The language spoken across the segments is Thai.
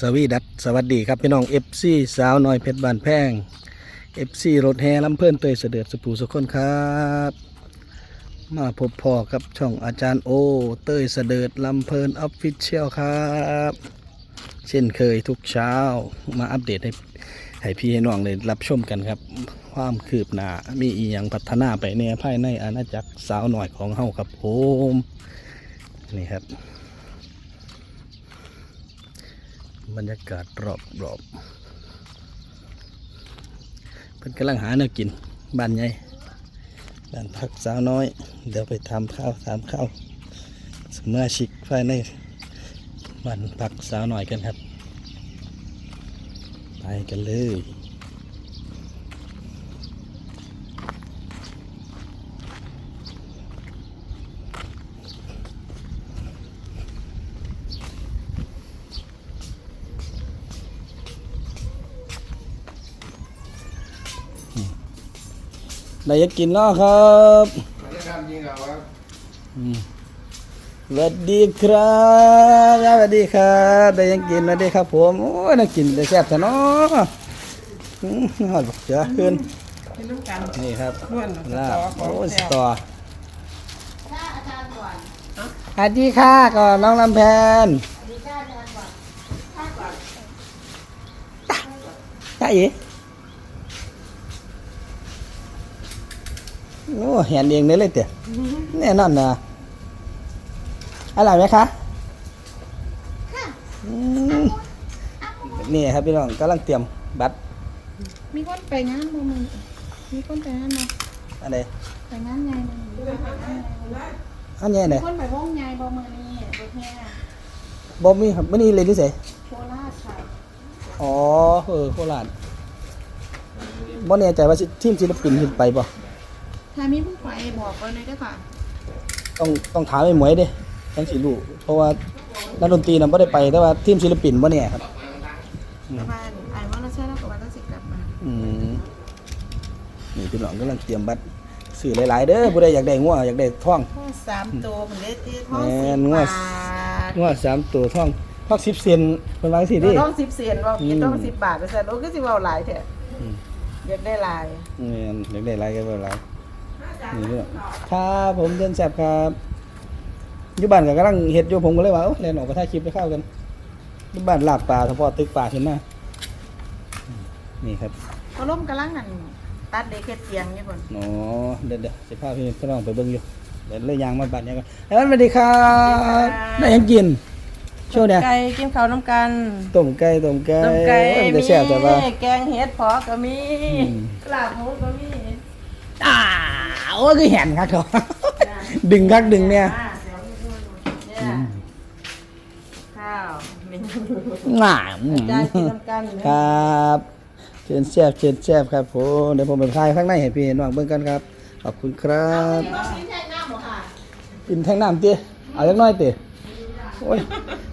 สวีดัสสวัสดีครับพี่น้องเอฟซีสาวน้อยเพชรบานแพงเอฟซีรถแห่ลำเพิ่นเตยเสด็จสปูสุกคนครับ มาพบพ่อกับช่องอาจารย์โอ เตยเสด็จลำเพลินออฟฟิเชียลครับ เช่นเคยทุกเช้ามาอัปเดตให้ให้พี่ให้น้องเลยรับชมกันครับ ความคืบหน้ามีอีหยังพัฒนาไปในภายในอาณาจักรสาวหน่อยของเฮาครับผมนี่ครับ บรรยากาศรอบรอบเพิ่นกำลังหาแนวกินบ้านใหญ่บ้านพักสาวน้อย เดี๋ยวไปทำข้าวทำข้าวสมาชิกภายในบ้านพักสาวน้อยกันครับ ไปกันเลย ได้ยังกินแล้วครับอืมสวัสดีครับสวัสดีครับได้ยังกินสวัสดีครับ ผมโอ้ยน่ากินได้แซ่บซะเนาะอืมหอดบักเจ้าขึ้นให้ลูกกันนี่ครับล้วนลาบขอโอ้งยสแซ่บตอสวัสดีค่ะก่อนน้องลำแพนจ้าอี โอ้เห็นเองได้เลยเตี๋ยแน่นอนนะอร่อยไหมคะอืมนี่ครับพี่น้องกำลังเตรียมบัตรมีคนไปงานบ่มึงมีคนไปงานบ่อะไรไปงานไงมึงอันนี้ไหนมีคนไปวงไงบ่มื้อนี้รถแห่บอมมี่ครับไม่นี่เลยนี่เสโคราชค่ะอ๋อเออโคราชบ่แน่ใจว่าสิทีมศิลปินขึ้นไปบ่ ถ้ามีผู้ไปบอกไว้เลยได้อค่ะต้องต้องถามไอ้หมวยเด้ทั้งสิรู้เพราะว่านักดนตรีน่ะบ่ได้ไปแต่ว่าทีมศิลปินบ่แน่ครับ ประมาณไอ้ว่าเราใช่แล้วก็ว่าเราสิกลับมาอืมนี่พี่น้องกำลังเตรียมบัตรซื้อหลายๆเด้อผู้ใดอยากได้งัวอยากได้ทอง พ่อสามตัวมันได้ที่ท้องแม่สิบนงวดบาทงัวสามตัวทองทอง10เซนเพิ่นว่าจังซี่ดิเราต้องสิบเสียนว่าอืมกินต้องสิบบาทแต่โอ้ก็สิเว้าหลายแท้อืมอยากได้หลายแม่นอยากได้หลายก็บ่หลาย นี่พี่น้องครับผมเดินแซ่บครับอยู่บ้านก็กำลังเฮ็ดอยู่ผมก็เลยว่าเอ้าแล่นออกไปถ่ายคลิปไปเข้ากันอยู่บ้านลาบปลาเฉพาะตึกปลาขึ้นมานี่ครับเขาล่มกำลังนั่นตัดเด็กเฮ็ดเตียงอยู่พุ่นอ๋อเดี๋ยวเดี๋ยวสิพาพี่พี่น้องไปเบิ่งอยู่เดี๋ยวเลยยางมาบ้านเนี้ยกันเอ้ยสวัสดีครับได้หยังกินช่วงเนี้ยไก่กินข้าวน้ำกันต้มไก่ต้มไก่ต้มไก่โอ้ยมันมีจะแซ่บแต่ว่าแกงเห็ดพอก็มีอืมลาบหมูก็มีอ่า โอ้ยคือแหนครับเขาดึงคักดึงเนี่ยอ่าเดี๋ยวเนี่ยข้าวเมนูหง่าอืมจานกินน้ำกันครับเชิญแซ่บเชิญแซ่บครับผมเดี๋ยวผมไปถ่ายข้างในให้พี่น้องเบิ่งกันครับ ขอบคุณครับกินแท่งน้ำเตี้ยเอาเล็กน้อยเตี้ยโอ้ย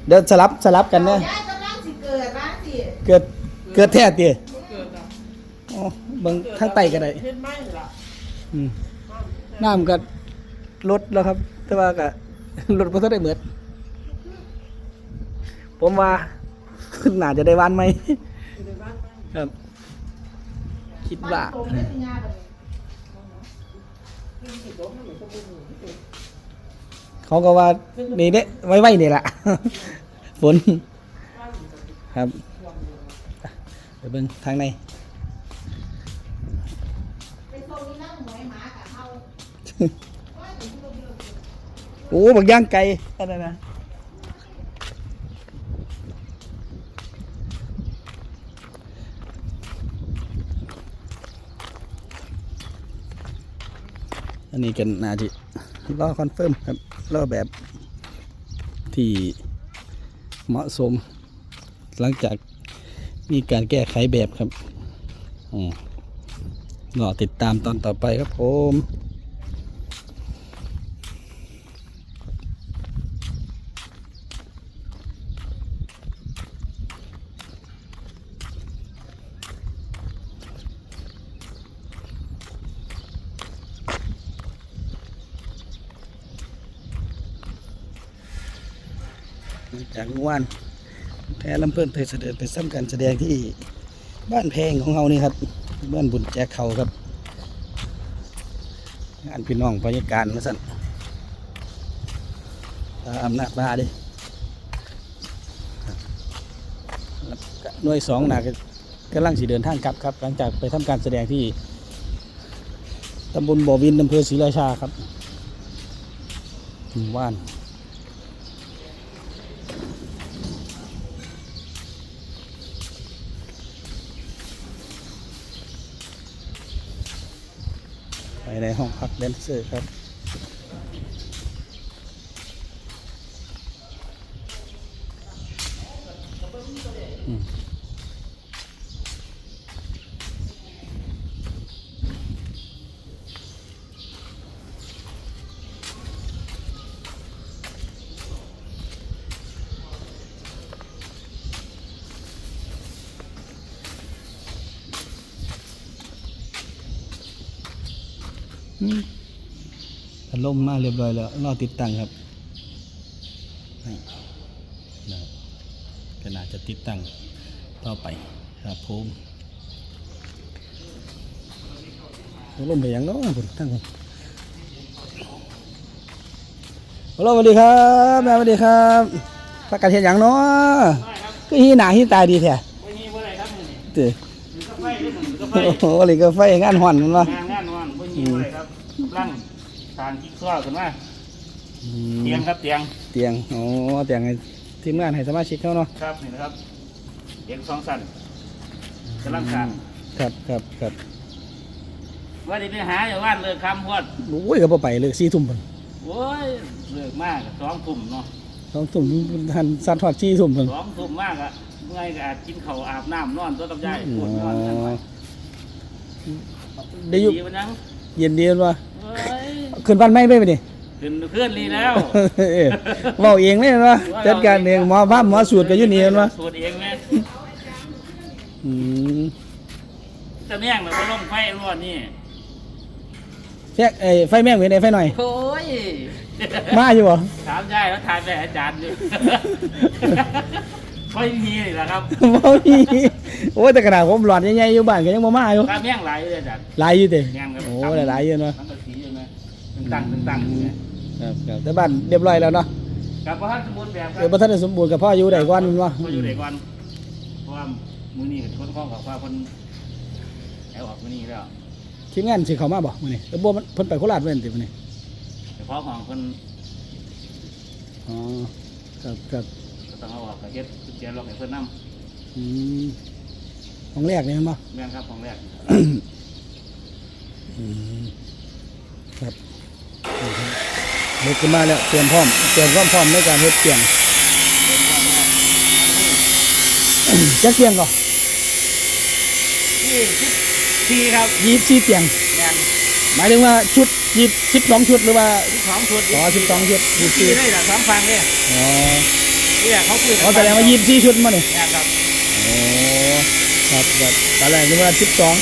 เดี๋ยวสลับสลับกันนะยายกำลังสิเกิดร้านสิเกิดเกิดแท้เตี้ยอ๋อเบิ่งข้างใต้ก็ได้ น้ำก็ลดแล้วครับ แต่ว่าก็ลดบ่ทันได้เหมือนผมว่าน่าจะได้วันไหมครับ คิดว่าเขาก็ว่านี่เด้ไว้ไว้นี่แหละฝนครับไปเบิ่งทางใน ไปส่งนี่นั่งหมวยบาโอ้บักย่างไก่อะไรนะอันนี้กันนาจะรอคอนเฟิร์มครับรอแบบที่เหมาะสม หลังจากมีการแก้ไขแบบครับอืมรอติดตามตอนต่อไปครับผม จากเมื่อวานแท้ลำเพิ่อนเตยเสด็จไปซ้ำการแสดงที่บ้านแพงของเรานี่ครับบ้านบุญแจกเขาครับงานพี่น้องพยาการมาสั่นตาอำนาจมาด้วก็หน่วยสองหนักกำลังสิเดินทางกลับครับ หลังจากไปทำการแสดงที่ตำบลบ่อวินอำเภอศรีราชาครับหมู่บ้าน ไปในห้องพักแดนเซอร์ครับ พัดลมมาเรียบร้อยแล้วรอติดตั้งครับนี่นะครับก็น่าจะติดตั้งต่อไปครับผมพัดลมไปยังเนาะผมตั้งผมฮัลโหลสวัสดีครับแม่สวัสดีครับประกาศเห็นอย่างเนาะก็ฮีหนาฮีตายดีแท้ไม่มีเมื่อไรครับมึงนี่เด้อมึงก็ไฟหรือมึงก็ไฟโอ้โหอะไรก็ไฟงานห่อนมันวะงานงานานกิ๊กซ้อขึ้นมาอืมเตียงครับเตียงเตียงอ๋อเตียงให้ทีมงานให้สมาชิกเขาเนาะครับนี่นะครับเตียงสองสันกำลังการครับครับครับว่าจะไปหาอยู่บ้านเลิกคำพวดโอ้ยก็บ่ไปเลยสี่ทุ่มพุ่นโอ้ยเลิกมากอะสองทุ่มเนาะสองทุ่มทันสัตว์ทอดสี่ทุ่มพุ่นสองทุ่มมากอะเมื่อยก็อาจกินข้าวอาบน้ำนอนตัวกับยายอ๋ปวดนอนกันไว้อได้อยู่ดีมันยังเย็นดีวะเอ้ย ขึ้นบ้านไม่ไปไปดิขึ้นเพื่อนรีแล้วเอ้ยเว้าเองเลยวะจัดการเองหมอภาพหมอสูตรก็อยู่นี่เห็นวะสูตรเองไหมอืมจะแม่งแบบว่าลงไฟรวดนี่แฟกไอ้ไฟแม่งไว้ในไฟหน่อย โอ้ยมาอยู่บ่ ถามยายแล้วทายไปอาจารย์อยู่ไม่มีเลยนะครับบ่มีโอ้ยแต่ขนาดผมหลอดใหญ่ๆอยู่บ้านก็ยังบ่มาอยู่ข้าแม่งไหลเลยอาจารย์หลายอยู่เด้แม่งครับโอ้หลายๆอยู่เนาะทั้ง กระสีใช่ไหมตั้งตั้งตั้งอยู่เนี่ยครับครับแต่บ้านเรียบร้อยแล้วเนาะกับพระท่านสมบูรณ์แบบคเออบ่รับทันได้สมบูรณ์กับพ่ออยู่ได้ก่อนแม่นบ่พ่ออยู่ไหนก่อนเพราะว่ามือนี้คนข้องกับว่าคนแอบออกมือนี้แล้วทีมงานสิเข้ามาบ่มื้อนี้แล้วบ่มันเพิ่นไปโคราชเว้นติมื้อนี้เฉพาะของคนอ๋อครับครับก็ต้องเอาออกกับเฮ็ดกุญแจล็อกให้เพิ่นนอืมของแรกนี่แม่นบ่ำแม่งครับของแรกอืมครับ เฮ็ดขึ้นมาแล้วเตรียมพร้อมเตรียมความพร้อมในการเฮ็ดเตียงจักเตียงก่อนนี่คิดทีครับ24เตียงแม่นหมายถึงว่าชุด20 12ชุดหรือว่าสองชุดอ๋อ12ชุดทีได้หรอสองฟังเนี่ยอ๋อนี่แหละเขาคืออ๋อแสดงว่า24ชุดมานี่แม่นครับโอ้ครับครับตอนแรกนึกว่าสิบสอง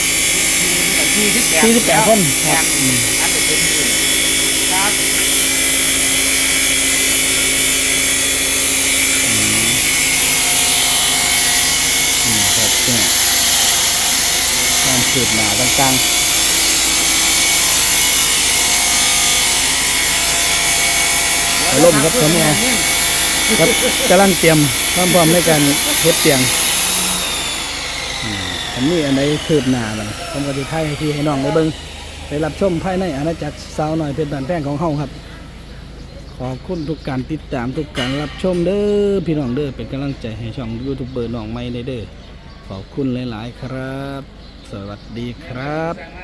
ทีที่แปดสี่สิบแปดคนคแม่รับนอืมอันเป็นเป็นอยู่ครับ ครับเนี่ย คืบหน้าต่างๆอารมครับผมเนี่ยครับกำลังเตรียมพร้อมๆในการเฮ็ดเตียงอันนี้อันใดคืบหน้ามันผมก็จะถ่ายให้พี่ให้น้องได้เบิ่งไปรับชมภายในอาณาจักรสาวหน้อยเพชรบานแป้งของเฮาครับ ขอบคุณทุกการติดตามทุกการรับชมเด้อพี่น้องเด้อเป็นกำลังใจให้ช่องยูทูบเบอร์น้องไม่เด้อขอบคุณหลาย ๆ ครับ สวัสดีครับ